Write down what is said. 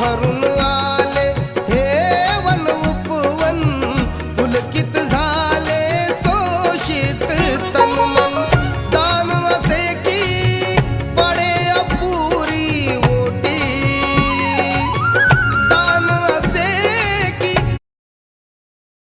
হরুয়া